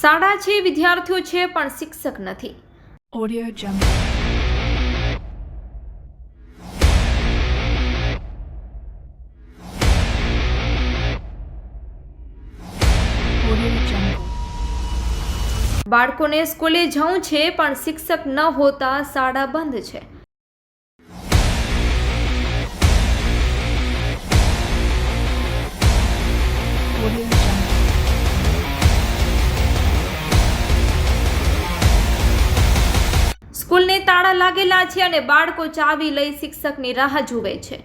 શાળા છે વિદ્યાર્થીઓ છે પણ શિક્ષક નથી. બાળકોને સ્કૂલે જવું છે પણ શિક્ષક ન હોતા શાળા બંધ છે. તાળા લાગેલા છે અને બાળકો ચાવી લઈ શિક્ષકની રાહ જુએ છે.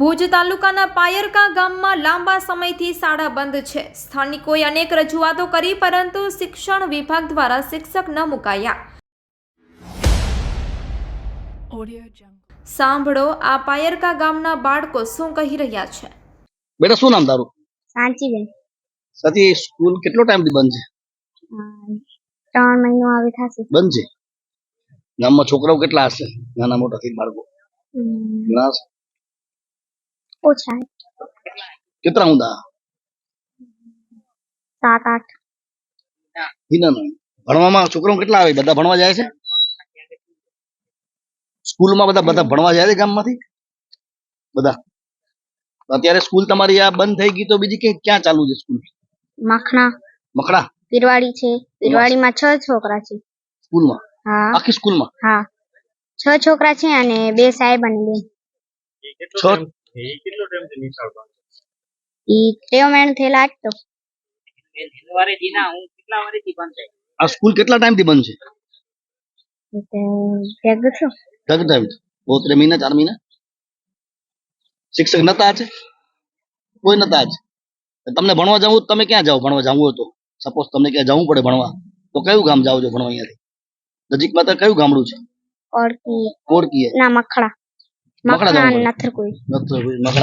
ભુજ તાલુકાના પાયરકા ગામમાં લાંબા સમયથી શાળા બંધ છે. સ્થાનિકોએ અનેક રજૂઆતો કરી પરંતુ શિક્ષણ વિભાગ દ્વારા શિક્ષક ન મુકાયા. સાંભળો આ પાયરકા ગામના બાળકો શું કહી રહ્યા છે? બેટા શું નામ તારું? સાંચીબેન સાચી સ્કૂલ કેટલો ટાઈમથી બંધ છે? ત્રણ મહિનો આવે થશે. બંધ છે? ગામમાં છોકરાઓ કેટલા હશે? નાના મોટા થી બાળકો? ઘણા હશે? ઓછા. કેટલા ઊંધા? સાત આઠ. ભણવામાં છોકરાઓ કેટલા આવે? બધા ભણવા જાય છે? સ્કૂલમાં બધા બધા ભણવા જાય છે ગામમાંથી? બધા? અત્યારે સ્કૂલ તમારી આ બંધ થઈ ગઈ તો બીજી કે ક્યાં ચાલુ છે સ્કૂલ? મખણા. મખણા? પીરવાડી છે. પીરવાડીમાં છ છોકરા છે. સ્કૂલમાં? હા. આખી સ્કૂલમાં? હા. છ છોકરા છે અને બે સાહેબ અને બે. છ ઈ ત્રેવ મહિના થયેલા આજ તો. આ સ્કૂલ કેટલા ટાઈમથી બંધ છે? ભેગું છું. ટાઈમ બે ત્રણ મહિના ચાર મહિના શિક્ષક નતા છે કોઈ નતા આજ તમને ભણવા જવું તમે ક્યાં જાઓ? ભણવા જવું હોય તો. સપોઝ તમને ક્યાં જવું પડે ભણવા તો કયું ગામ જાવ છો ભણવા અહીંયાથી? નજીકમાં તો કયું ગામડું છે? ઓરકી ઓરકી ના મખડા મખડા મખણા જવું પડે.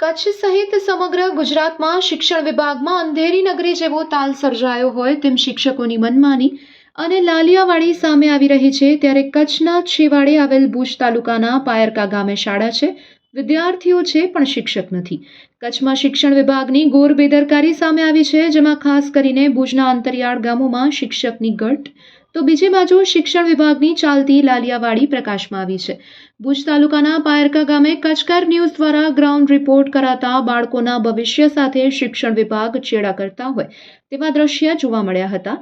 કચ્છ સહિત સમગ્ર ગુજરાતમાં શિક્ષણ વિભાગમાં અંધેરી નગરી જેવો તાલ સર્જાયો હોય તેમ શિક્ષકોની મનમાની અને લાલિયાવાડી સામે આવી રહી છે ત્યારે કચ્છના છેવાડે આવેલ ભુજ તાલુકાના પાયરકા ગામે શાળા છે. વિદ્યાર્થીઓ છે પણ શિક્ષક નથી. કચ્છમાં શિક્ષણ વિભાગની ઘોર બેદરકારી સામે આવી છે, જેમાં ખાસ કરીને ભુજના અંતરિયાળ ગામોમાં શિક્ષકની ઘટ તો બીજી બાજુ શિક્ષણ વિભાગની ચાલતી લાલિયાવાડી પ્રકાશમાં આવી છે. ભુજ તાલુકાના પાયરકા ગામે કચકર ન્યૂઝ દ્વારા ગ્રાઉન્ડ રિપોર્ટ કરાતા બાળકોના ભવિષ્ય સાથે શિક્ષણ વિભાગ ચેડા કરતા હોય તેવા દ્રશ્ય જોવા મળ્યા હતા.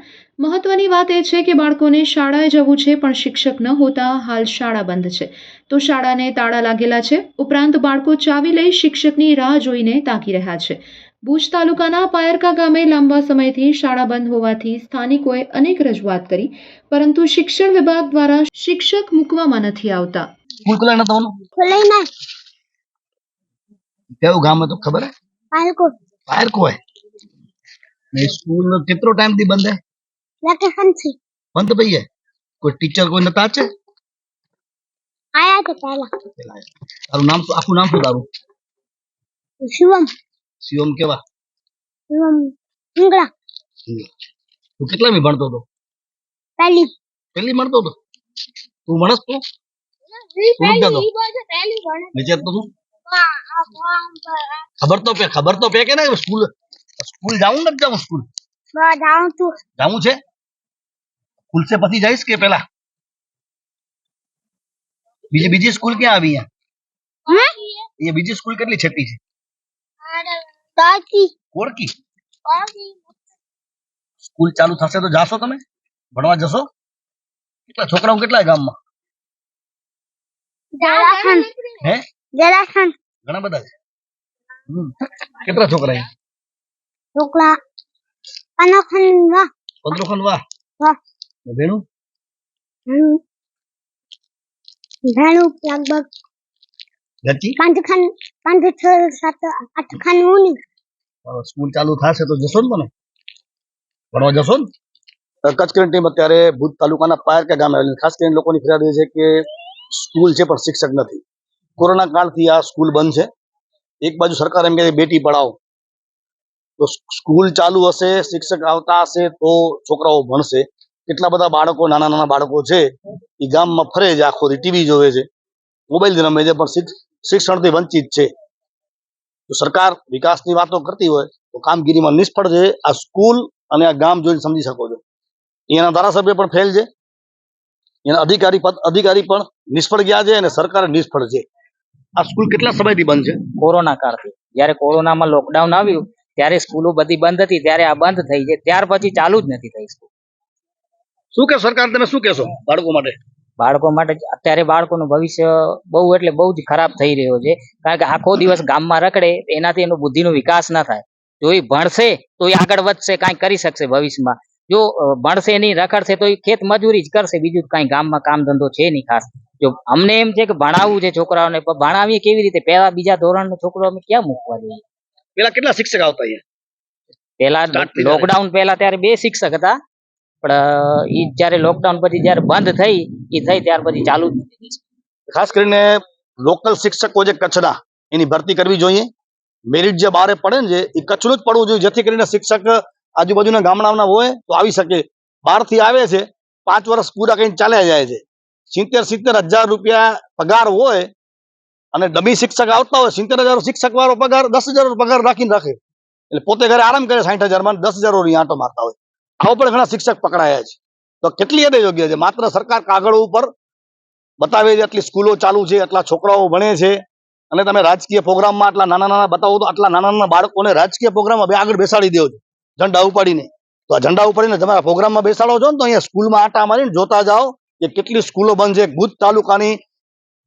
મહત્વની વાત એ છે કે બાળકોને શાળાએ જવું છે, પણ શિક્ષક ન હોતા હાલ શાળા બંધ છે. તો શાળાને તાળા લાગેલા છે. ઉપરાંત બાળકો ચાવી લઈ શિક્ષકની રાહ જોઈને તાકી રહ્યા છે. ભુજ તાલુકાના પાયરકા ગામે લાંબા સમયથી શાળા બંધ હોવાથી સ્થાનિકોએ અનેક રજૂઆત કરી, પરંતુ શિક્ષણ વિભાગ દ્વારા શિક્ષક મૂકવામાં નથી આવતા. સ્કૂલ ખુલ્લા નતા હોનું ખોલાઈ ના કયું ગામ હતું ખબર હે પાલકો બહાર કોઈ ને સ્કૂલ નો કેટલો ટાઈમથી બંધ હે વેકેશન છે બંધ તો ભઈ હે કોઈ ટીચર કોઈ નતા છે આયા તો પહેલા તારું નામ શું આખું નામ શું તારું શિવમ શિવમ કેવા શિવમ ઇંગળા તું કેટલા મી ભણતો હતો પહેલી પહેલી ભણતો હતો તું ભણસ તું નીચે તો તું આ આ ફોર્મ પર આ ખબર તો પે ખબર તો પે કે ના સ્કૂલ સ્કૂલ જાઉં નથી જાઉં સ્કૂલ? બા જાઉં છું. જાવું છે? સ્કૂલ સે પછી જઈશ કે પેલા? બીજી બીજી સ્કૂલ ક્યાં આવી અહીંયા? હે? એ બીજી સ્કૂલ કેટલી છેટી છે? તાકી કોરકી? તાકી સ્કૂલ ચાલુ થશે તો જાશો તમે? ભણવા જશો? કેટલા છોકરાઓ કેટલા ગામમાં? જલાખન હે? જલાખન ઘણા બધા છે. કેટલા છોકરા છે? ઢોકળા અનખન વાહ પંદરો વાહ વાહ ભેણું? ભેણું ભેણું લગભગ ઘરથી પાંચ ખન પાંચ છ સાત આઠ ખન ઉની સ્કૂલ ચાલુ થશે તો જશો ને તમે? ભણવા જશો ને? કચ્છ કરીને ટીમ અત્યારે ભુજ તાલુકાના પાયરકા ગામે આવેલી ખાસ કરીને લોકોની ફરિયાદ એ છે કે સ્કૂલ છે પણ શિક્ષક નથી. કોરોના કાળથી આ સ્કૂલ બંધ છે. એક બાજુ સરકાર એમ કહે બેટી પઢાઓ. તો સ્કૂલ ચાલુ હશે, શિક્ષક આવતા હશે તો છોકરાઓ ભણશે. કેટલા બધા બાળકો, નાના નાના બાળકો છે એ ગામમાં ફરે છે, આખો ટીવી જોવે છે. મોબાઈલ રમે છે, પણ શિક્ષણથી વંચિત છે. તો સરકાર વિકાસની વાતો કરતી હોય, તો કામગીરીમાં નિષ્ફળ છે. આ સ્કૂલ અને આ ગામ જોઈને સમજી શકો છો. એના ધારાસભ્ય પણ ફેલ છે. એના અધિકારી અધિકારી પણ નિષ્ફળ ગયા છે અને સરકાર નિષ્ફળ છે. આ સ્કૂલ કેટલા સમયથી બંધ છે? કોરોના કાળથી. જ્યારે કોરોનામાં લોકડાઉન આવ્યું ત્યારે સ્કૂલો બધી બંધ હતી ત્યારે આ બંધ થઈ છે. ત્યાર પછી ચાલુ જ નથી થઈ સ્કૂલ. શું કે સરકાર તમે શું કહેશો બાળકો માટે? બાળકો માટે અત્યારે બાળકોનું ભવિષ્ય બહુ એટલે બહુ જ ખરાબ થઈ રહ્યો છે. કારણ કે આખો દિવસ ગામમાં રખડે એનાથી એનો બુદ્ધિનો વિકાસ ના થાય. જો એ ભણશે તો એ આગળ વધશે કાંઈ કરી શકશે ભવિષ્યમાં. જો અ, ભણશે નહીં રખડશે તો એ ખેત મજૂરી જ કરશે. બીજું કાંઈ ગામમાં કામ ધંધો છે નહીં ખાસ. જો અમને એમ છે કે ભણાવવું છે છોકરાઓને પણ ભણાવીએ કેવી રીતે? પહેલા બીજા ધોરણનો છોકરો અમે ક્યાં મૂકવા જોઈએ? પેલા કેટલા શિક્ષક આવતા અહીંયા? પેલા Start થઈ જાય. લોકડાઉન પહેલા ત્યારે બે શિક્ષક હતા. પણ ઈ જ્યારે લોકડાઉન પછી જ્યારે બંધ થઈ ઈ થઈ ત્યાર પછી ચાલુ જ. નથી થઈ. ખાસ કરીને લોકલ શિક્ષકો જે કચ્છના એની ભરતી કરવી જોઈએ. મેરિટ જે બારે પડે ને જે એ કચ્છનું જ પડવું જોઈએ. જેથી કરીને શિક્ષક આજુબાજુના ગામડાના હોય તો આવી શકે. બહારથી આવે છે, પાંચ વર્ષ પૂરા કરીને ચાલ્યા જાય છે. સિત્તેર સિત્તેર હજાર રૂપિયા પગાર હોય અને ડમી શિક્ષક આવતા હોય, સિત્તેર હજાર શિક્ષક વાળો પગાર દસ હજાર પગાર રાખીને રાખે. એટલે પોતે ઘરે આરામ કરે સાઠ હજારમાં દસ હજાર આંટો મારતા હોય. આવો પણ ઘણા શિક્ષક પકડાયા છે. તો કેટલી હદે યોગ્ય છે? માત્ર સરકાર કાગળ ઉપર બતાવે છે, આટલી સ્કૂલો ચાલુ છે, આટલા છોકરાઓ ભણે છે. અને તમે રાજકીય પ્રોગ્રામમાં આટલા નાના નાના બતાવો તો આટલા નાના નાના બાળકોને રાજકીય પ્રોગ્રામમાં બે આગળ બેસાડી દેવો છો. ઝંડા ઉપાડીને. તો આ ઝંડા ઉપાડીને તમારા પ્રોગ્રામમાં બેસાડો છો ને તો અહીંયા સ્કૂલમાં આટા મારીને જોતા જાઓ કે કેટલી સ્કૂલો બંધ છે. ભુજ તાલુકાની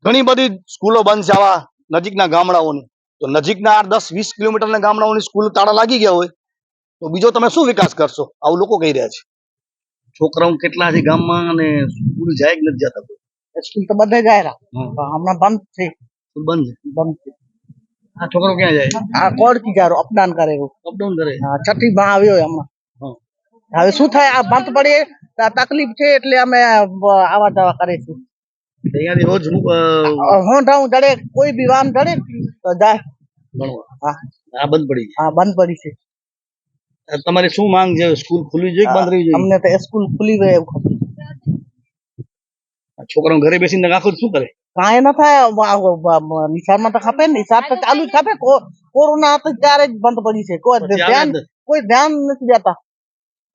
ઘણી બધી સ્કૂલો બંધ છે આવા નજીકના ગામડાઓની. તો નજીકના આઠ દસ વીસ કિલોમીટરના ગામડાઓની સ્કૂલ તાળા લાગી ગયા હોય તો બીજો તમે શું વિકાસ કરશો? આવું લોકો કહી રહ્યા છે. છોકરાઓ કેટલા છે ગામમાં અને સ્કૂલ જાય કે નથી જતા સ્કૂલ તો બધે જાય હમણાં બંધ છે. બંધ બંધ છે. આ છોકરો ક્યાં જાય? આ કોડ કી જારો અપડાઉન કરે અપડાઉન કરે. હા, છઠ્ઠી માં આવ્યો એમાં. હવે શું થાય? આ બંધ પડીએ તકલીફ છે એટલે અમે આવા જવા છે અહીંયાથી રોજ અ, હોંધાઉં જડે કોઈ બી વામ જડે તો જાય. ભણવા. હા. આ બંધ પડી હા બંધ પડી છે. તમારે શું માંગ છે? સ્કૂલ ખુલવી જોઈએ બંધ રહેવી જોઈએ? અમને તો સ્કૂલ ખુલી ગઈ છોકરો છોકરાઓ ઘરે બેસીને આખું શું કરે? કાંઈ ન થાય નિશાળમાં તો ખપે ને નિશાળ તો ચાલુ ખપે કોરોના હતો ત્યારે જ બંધ પડી છે કોઈ ધ્યાન કોઈ ધ્યાન નથી દેતા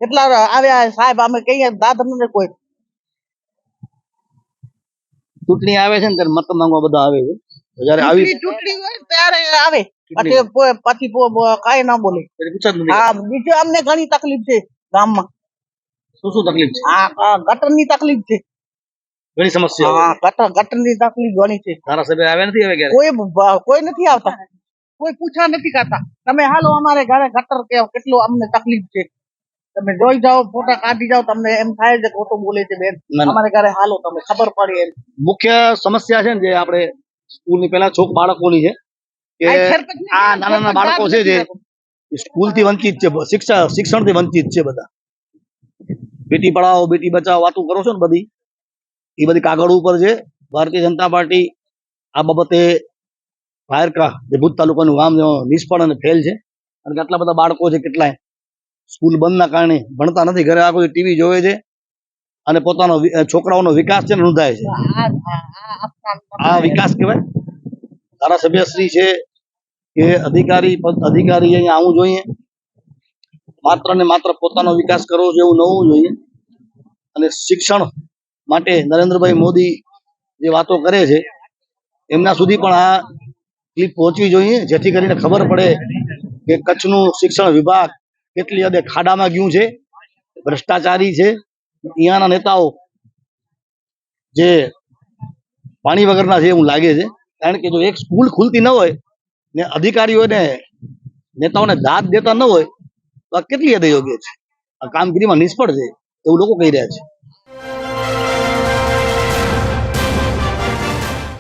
એટલા આવ્યા સાહેબ અમે કહીએ દાદા ને કોઈ ચૂંટણી આવે છે ને ત્યારે મત માંગવા બધા આવે છે જયારે આવી ચૂંટણી હોય ત્યારે આવે પછી પછી કાંઈ ના બોલે હા બીજું અમને ઘણી તકલીફ છે ગામમાં શું શું તકલીફ છે હા ગટરની તકલીફ છે ઘણી સમસ્યા હા ગટર ગટરની તકલીફ ઘણી છે. ધારાસભ્ય આવ્યા નથી હવે ક્યારે કોઈ કોઈ નથી આવતા. કોઈ પૂછા નથી કરતા. તમે હાલો અમારે ઘરે ગટર કે કેટલો અમને તકલીફ છે. તમે જોઈ જાઓ ફોટા કાઢી જાઓ તમને એમ થાય છે ખોટું બોલે છે બેન. અમારે ઘરે હાલો તમે ખબર પડે એમ. મુખ્ય સમસ્યા છે ને જે આપણે સ્કૂલની પેલા છોક બાળકોની છે કે આ નાના નાના બાળકો છે જે સ્કૂલથી વંચિત છે શિક્ષા શિક્ષણથી વંચિત છે બધા. બેટી પઢાઓ બેટી બચાવો વાતું કરો છો ને બધી? એ બધી કાગળ ઉપર છે ભારતીય જનતા પાર્ટી આ બાબતે ફાયરકા જે ભૂત તાલુકાનું ગામ નિષ્ફળ અને ફેલ છે. અને આટલા બધા બાળકો છે કેટલાય સ્કૂલ બંધના કારણે ભણતા નથી, ઘરે આખો ટીવી જોવે છે અને પોતાનો છોકરાઓનો વિકાસ છે નોંધાય છે. આ- વિકાસ કહેવાય. ધારાસભ્ય શ્રી છે કે અધિકારી અધિકારી અહીંયા આવવું જોઈએ. માત્ર ને માત્ર પોતાનો વિકાસ કરવો જોઈએ એવું ન હોવું જોઈએ. અને શિક્ષણ માટે નરેન્દ્રભાઈ મોદી જે વાતો કરે છે એમના સુધી પણ આ ક્લિપ પહોંચવી જોઈએ જેથી કરીને ખબર પડે કે કચ્છનું શિક્ષણ વિભાગ કેટલી હદે ખાડામાં ગયું છે ભ્રષ્ટાચારી છે. અહીંયાના નેતાઓ જે પાણી વગરના છે એવું લાગે છે કારણ કે જો એક સ્કૂલ ખુલતી ન હોય ને અધિકારીઓને નેતાઓને દાદ દેતા ન હોય તો આ કેટલી હદે યોગ્ય છે? આ કામગીરીમાં નિષ્ફળ છે એવું લોકો કહી રહ્યા છે.